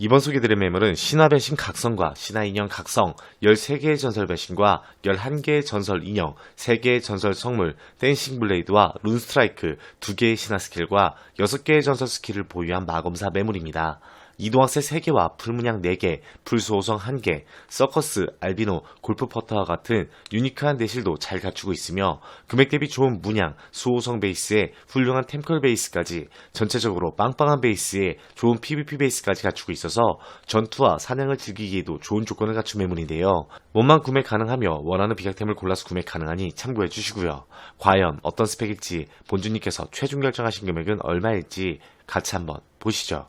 이번 소개드릴 매물은 신화 배신 각성과 신화 인형 각성, 13개의 전설 배신과 11개의 전설 인형, 3개의 전설 성물, 댄싱 블레이드와 룬 스트라이크, 2개의 신화 스킬과 6개의 전설 스킬을 보유한 마검사 매물입니다. 이동학세 3개와 풀문양 4개, 풀수호성 1개, 서커스, 알비노, 골프 퍼터와 같은 유니크한 내실도 잘 갖추고 있으며 금액 대비 좋은 문양, 수호성 베이스에 훌륭한 템컬 베이스까지 전체적으로 빵빵한 베이스에 좋은 PVP 베이스까지 갖추고 있어서 전투와 사냥을 즐기기에도 좋은 조건을 갖춘 매물인데요. 원만 구매 가능하며 원하는 비약템을 골라서 구매 가능하니 참고해 주시고요. 과연 어떤 스펙일지 본주님께서 최종 결정하신 금액은 얼마일지 같이 한번 보시죠.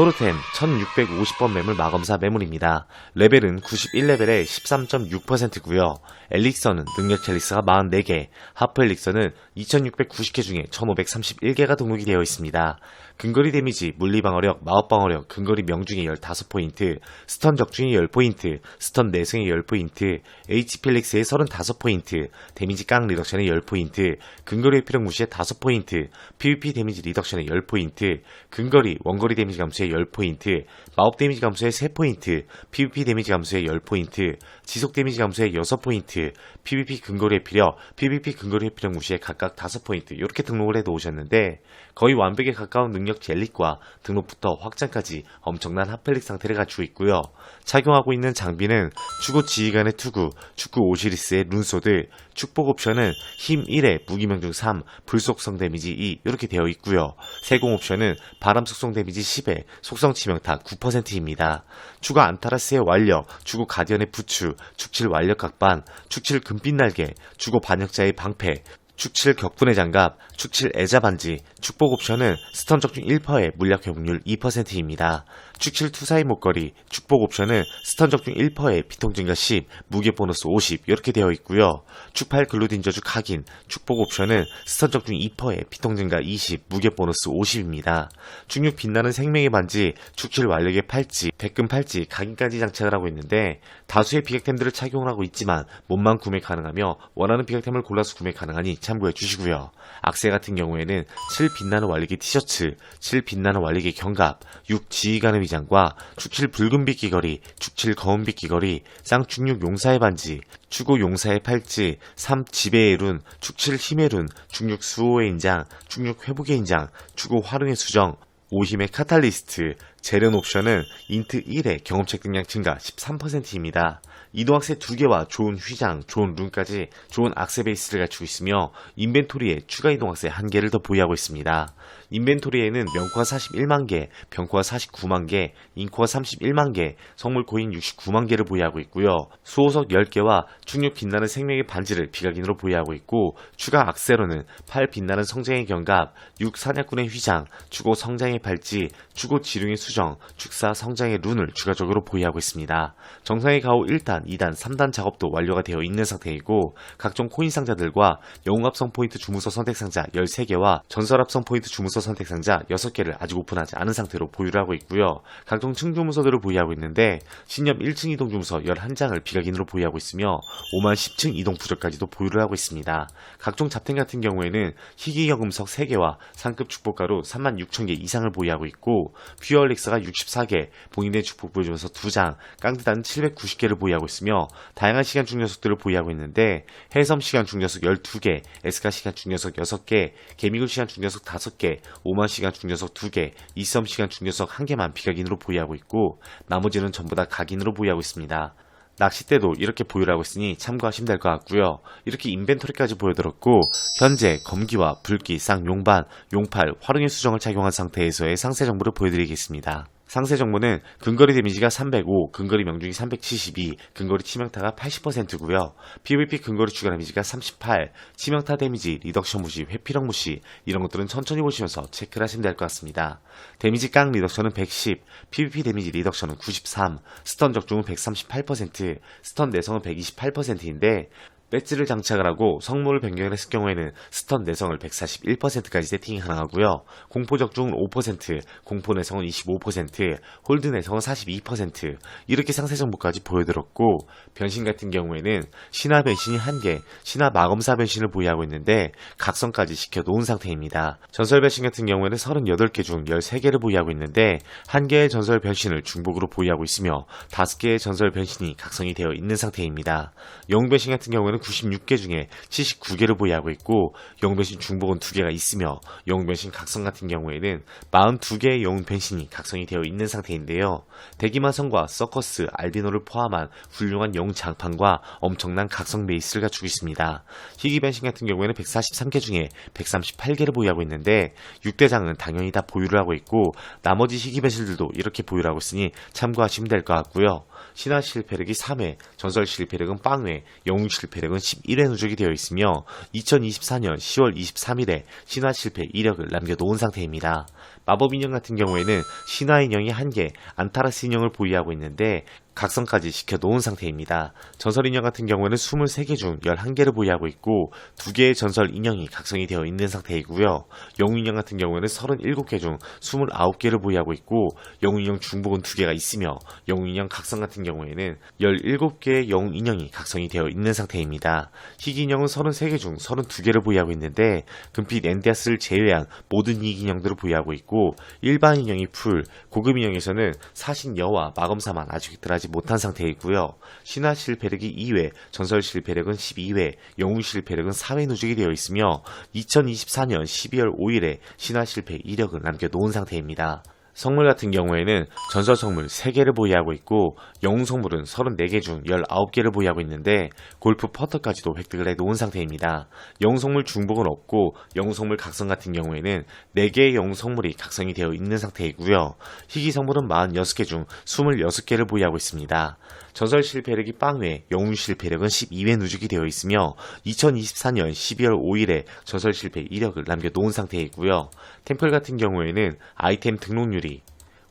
토르템 1650번 매물 마검사 매물입니다. 레벨은 91레벨에 13.6%고요. 엘릭서는 능력 첼릭스가 44개, 하프 엘릭서는 2690개 중에 1531개가 등록이 되어 있습니다. 근거리 데미지, 물리방어력, 마법방어력, 근거리 명중에 15포인트, 스턴 적중에 10포인트, 스턴 내성에 10포인트, HP 펠릭스에 35포인트, 데미지 깡 리덕션에 10포인트, 근거리 회피력 무시에 5포인트, PVP 데미지 리덕션에 10포인트, 근거리, 원거리 데미지 감소에 10포인트, 마법 데미지 감소에 3포인트, PVP 데미지 감소에 10포인트, 지속 데미지 감소에 6포인트, PVP 근거리 회피력, PVP 근거리 회피력 무시에 각각 5포인트 이렇게 등록을 해 놓으셨는데 거의 완벽에 가까운 능력 젤릭과 등록부터 확장까지 엄청난 핫펠릭 상태를 갖추고 있고요. 착용하고 있는 장비는 축구 지휘관의 투구, 축구 오시리스의 룬소드, 축복 옵션은 힘 1에 무기명중 3, 불속성 데미지 2 이렇게 되어 있고요. 세공 옵션은 바람 속성 데미지 10에 속성 치명타 9%입니다. 추가 안타라스의 완력, 주고 가디언의 부추, 축칠 완력 각반, 축칠 금빛 날개, 주고 반역자의 방패, 축칠 격분의 장갑, 축칠 애자 반지, 축복 옵션은 스턴 적중 1%에 물약 회복률 2%입니다. 축칠 투사의 목걸이, 축복 옵션은 스턴 적중 1%에 피통 증가 10, 무게 보너스 50 이렇게 되어 있고요. 축팔 글루딘 저주 각인, 축복 옵션은 스턴 적중 2%에 피통 증가 20, 무게 보너스 50입니다. 중력 빛나는 생명의 반지, 축칠 완력의 팔찌, 백금 팔찌, 각인까지 장착을 하고 있는데 다수의 비약템들을 착용을 하고 있지만 몸만 구매 가능하며 원하는 비약템을 골라서 구매 가능하니 참고해 주시고요. 악세 같은 경우에는 7 빛나는 완력의 티셔츠, 7 빛나는 완력의 경갑, 6 지휘관의 위장과 축칠 붉은빛 귀걸이, 축칠 검은빛 귀걸이, 쌍축육 용사의 반지, 추고 용사의 팔찌, 3 지배의 룬, 축칠 힘의 룬, 중육 수호의 인장, 중육 회복의 인장, 추고 활용의 수정, 오힘의 카탈리스트, 재련 옵션은 인트 1의 경험책 등량 증가 13%입니다. 이동학세 2개와 좋은 휘장, 좋은 룬까지 좋은 악세 베이스를 갖추고 있으며 인벤토리에 추가 이동학세 1개를 더 보유하고 있습니다. 인벤토리에는 명코가 41만 개, 병코가 49만 개, 인코가 31만 개, 성물 코인 69만 개를 보유하고 있고요. 수호석 10개와 충격 빛나는 생명의 반지를 비각인으로 보유하고 있고 추가 악세로는 8 빛나는 성장의 경갑, 6 사냥꾼의 휘장, 추고 성장의 발찌, 추고 지룡의 수정, 축사 성장의 룬을 추가적으로 보유하고 있습니다. 정상의 가오 1 단, 2단, 3단 작업도 완료가 되어 있는 상태이고 각종 코인 상자들과 영웅합성 포인트 주무서 선택 상자 13개와 전설합성 포인트 주무서 선택 상자 6개를 아직 오픈하지 않은 상태로 보유를 하고 있고요. 각종 층주무서들을 보유하고 있는데 신협 1층 이동 주무서 11장을 비각인으로 보유하고 있으며 5만 10층 이동 부적까지도 보유를 하고 있습니다. 각종 잡템 같은 경우에는 희귀여금석 3개와 상급 축복가루 3만 6천 개 이상을 보유하고 있고 퓨어릭스가 64개, 봉인된 축복 보여주면서 2장, 깡드단 790개를 보유하고 있으며 다양한 시간 중 녀석들을 보유하고 있는데 해섬 시간 중 녀석 12개, 에스카 시간 중 녀석 6개, 개미굴 시간 중 녀석 5개, 오만 시간 중 녀석 2개, 이섬 시간 중 녀석 1개만 비각인으로 보유하고 있고 나머지는 전부 다 각인으로 보유하고 있습니다. 낚싯대도 이렇게 보유를 하고 있으니 참고하시면 될 것 같고요. 이렇게 인벤토리까지 보여드렸고 현재 검기와 불기, 쌍 용반, 용팔, 활용의 수정을 착용한 상태에서의 상세 정보를 보여드리겠습니다. 상세 정보는 근거리 데미지가 305, 근거리 명중이 372, 근거리 치명타가 80%고요. PVP 근거리 추가 데미지가 38, 치명타 데미지, 리덕션 무시, 회피력 무시 이런 것들은 천천히 보시면서 체크를 하시면 될 것 같습니다. 데미지 깡 리덕션은 110, PVP 데미지 리덕션은 93, 스턴 적중은 138%, 스턴 내성은 128%인데 배지를 장착을 하고 성물을 변경을 했을 경우에는 스턴 내성을 141%까지 세팅이 가능하고요. 공포 적중은 5%, 공포 내성은 25%, 홀드 내성은 42% 이렇게 상세 정보까지 보여드렸고 변신 같은 경우에는 신화 변신이 1개, 신화 마검사 변신을 보유하고 있는데 각성까지 시켜놓은 상태입니다. 전설 변신 같은 경우에는 38개 중 13개를 보유하고 있는데 1개의 전설 변신을 중복으로 보유하고 있으며 5개의 전설 변신이 각성이 되어 있는 상태입니다. 영웅 변신 같은 경우에는 96개 중에 79개를 보유하고 있고 영웅 변신 중복은 2개가 있으며 영웅 변신 각성 같은 경우에는 42개의 영웅 변신이 각성이 되어 있는 상태인데요. 대기마성과 서커스, 알비노를 포함한 훌륭한 영웅 장판과 엄청난 각성 베이스를 갖추고 있습니다. 희귀 변신 같은 경우에는 143개 중에 138개를 보유하고 있는데 6대장은 당연히 다 보유를 하고 있고 나머지 희귀 변신들도 이렇게 보유를 하고 있으니 참고하시면 될 것 같고요. 신화 실패력이 3회, 전설 실패력은 빵회, 영웅 실패력은 11회 누적이 되어 있으며 2024년 10월 23일에 신화 실패 이력을 남겨놓은 상태입니다. 마법 인형 같은 경우에는 신화 인형이 1개, 안타라스 인형을 보유하고 있는데 각성까지 시켜놓은 상태입니다. 전설 인형 같은 경우에는 23개 중 11개를 보유하고 있고 2개의 전설 인형이 각성이 되어 있는 상태이고요. 영웅 인형 같은 경우에는 37개 중 29개를 보유하고 있고 영웅 인형 중복은 2개가 있으며 영웅 인형 각성 같은 경우에는 17개의 영웅 인형이 각성이 되어 있는 상태입니다. 희귀 인형은 33개 중 32개를 보유하고 있는데 금빛 엔디아스를 제외한 모든 희귀 인형들을 보유하고 있고 일반 인형이 풀, 고급 인형에서는 사신 여와 마검사만 아직 들어가지 못한 상태이고요. 신화 실패력이 2회, 전설 실패력은 12회, 영웅 실패력은 4회 누적이 되어 있으며 2024년 12월 5일에 신화 실패 이력을 남겨놓은 상태입니다. 성물 같은 경우에는 전설 성물 3개를 보유하고 있고 영웅 성물은 34개 중 19개를 보유하고 있는데 골프 퍼터까지도 획득을 해 놓은 상태입니다. 영웅 성물 중복은 없고 영웅 성물 각성 같은 경우에는 4개의 영웅 성물이 각성이 되어 있는 상태이고요. 희귀 성물은 46개 중 26개를 보유하고 있습니다. 전설 실패력이 빵회, 영웅 실패력은 12회 누적이 되어 있으며 2024년 12월 5일에 전설 실패 이력을 남겨놓은 상태이고요. 템플 같은 경우에는 아이템 등록률이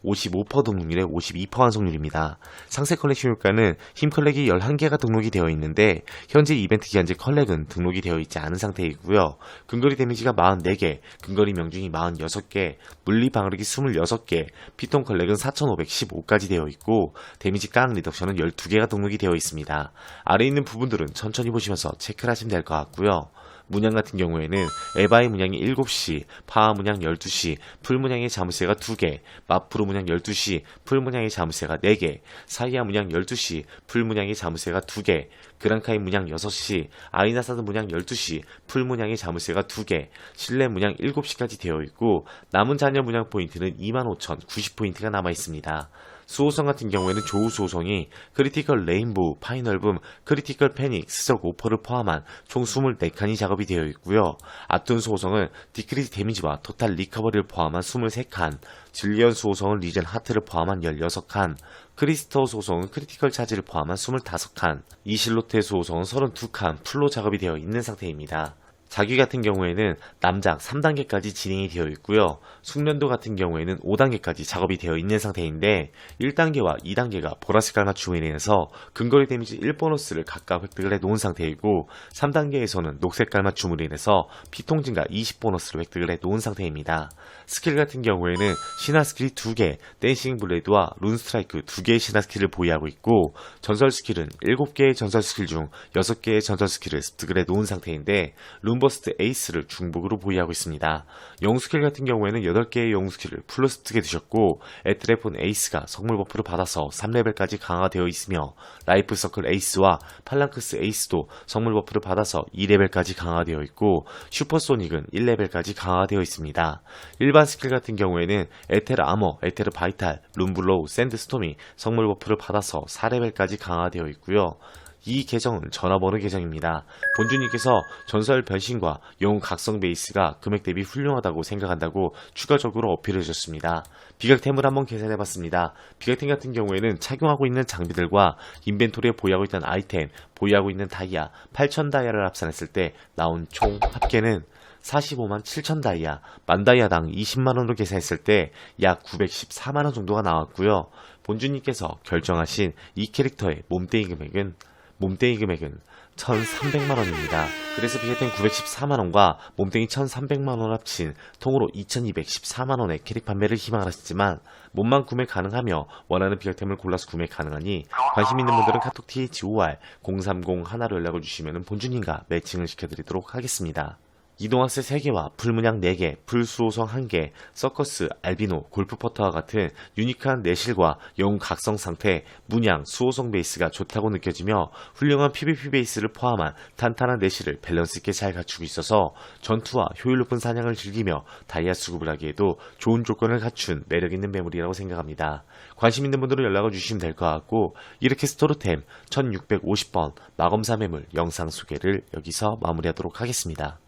55% 등록률에 52% 완성률입니다. 상세 컬렉션 효과는 힘 컬렉이 11개가 등록이 되어 있는데 현재 이벤트 기간제 컬렉은 등록이 되어 있지 않은 상태이고요. 근거리 데미지가 44개, 근거리 명중이 46개, 물리 방어력이 26개, 피통 컬렉은 4515까지 되어 있고 데미지 깡 리덕션은 12개가 등록이 되어 있습니다. 아래 있는 부분들은 천천히 보시면서 체크를 하시면 될 것 같고요. 문양 같은 경우에는 에바의 문양이 7시, 파워 문양 12시, 풀 문양의 자물쇠가 2개, 마프로 문양 12시, 풀 문양의 자물쇠가 4개, 사이아 문양 12시, 풀 문양의 자물쇠가 2개, 그랑카이 문양 6시, 아이나사드 문양 12시, 풀 문양의 자물쇠가 2개, 실내 문양 7시까지 되어 있고 남은 잔여 문양 포인트는 25,090포인트가 남아 있습니다. 수호성 같은 경우에는 조우 수호성이 크리티컬 레인보우, 파이널붐, 크리티컬 패닉, 스적 오퍼를 포함한 총 24칸이 작업이 되어 있고요. 아툰 수호성은 디크리즈 데미지와 토탈 리커버리를 포함한 23칸, 질리언 수호성은 리젠 하트를 포함한 16칸, 크리스터 수호성은 크리티컬 차지를 포함한 25칸, 이실로테 수호성은 32칸 풀로 작업이 되어 있는 상태입니다. 자기 같은 경우에는 남작 3단계까지 진행이 되어 있고요. 숙련도 같은 경우에는 5단계까지 작업이 되어 있는 상태인데 1단계와 2단계가 보라색 깔 맞춤으로 인해서 근거리 데미지 1보너스를 각각 획득을 해 놓은 상태이고 3단계에서는 녹색 깔 맞춤으로 인해서 피통 증가 20보너스를 획득을 해 놓은 상태입니다. 스킬 같은 경우에는 신화 스킬이 2개, 댄싱 블레이드와 룬 스트라이크 2개의 신화 스킬을 보유하고 있고 전설 스킬은 7개의 전설 스킬 중 6개의 전설 스킬을 습득을 해 놓은 상태인데 룬 버스트 에이스를 중복으로 보유하고 있습니다. 영웅 스킬 같은 경우에는 8개의 영웅 스킬을 풀로 습득해 두셨고 에트레폰 에이스가 성물 버프를 받아서 3레벨까지 강화되어 있으며 라이프 서클 에이스와 팔랑크스 에이스도 성물 버프를 받아서 2레벨까지 강화되어 있고 슈퍼소닉은 1레벨까지 강화되어 있습니다. 일반 스킬 같은 경우에는 에테르 아머, 에테르 바이탈, 룸블로우, 샌드스톰이 성물 버프를 받아서 4레벨까지 강화되어 있고요. 이 계정은 전화번호 계정입니다. 본주님께서 전설 변신과 영웅 각성 베이스가 금액 대비 훌륭하다고 생각한다고 추가적으로 어필해 주셨습니다. 비각템을 한번 계산해 봤습니다. 비각템 같은 경우에는 착용하고 있는 장비들과 인벤토리에 보유하고 있던 아이템, 보유하고 있는 다이아 8,000 다이아를 합산했을 때 나온 총 합계는 45만 7천 다이아, 만 다이아당 20만원으로 계산했을 때 약 914만원 정도가 나왔고요. 본주님께서 결정하신 이 캐릭터의 몸뚱이 금액은 몸뚱이 금액은 1,300만원입니다. 그래서 비교된 914만원과 몸뚱이 1,300만원 합친 통으로 2,214만원의 캐릭 판매를 희망을 하시지만 몸만 구매 가능하며 원하는 비결템을 골라서 구매 가능하니 관심 있는 분들은 카톡 THOR 030 하나로 연락을 주시면 본주님과 매칭을 시켜드리도록 하겠습니다. 이동학세 3개와 풀문양 4개, 풀수호성 1개, 서커스, 알비노, 골프퍼터와 같은 유니크한 내실과 영웅 각성 상태, 문양, 수호성 베이스가 좋다고 느껴지며 훌륭한 PVP 베이스를 포함한 탄탄한 내실을 밸런스 있게 잘 갖추고 있어서 전투와 효율 높은 사냥을 즐기며 다이아 수급을 하기에도 좋은 조건을 갖춘 매력 있는 매물이라고 생각합니다. 관심 있는 분들은 연락을 주시면 될 것 같고 이렇게 스토르템 1650번 마검사 매물 영상 소개를 여기서 마무리하도록 하겠습니다.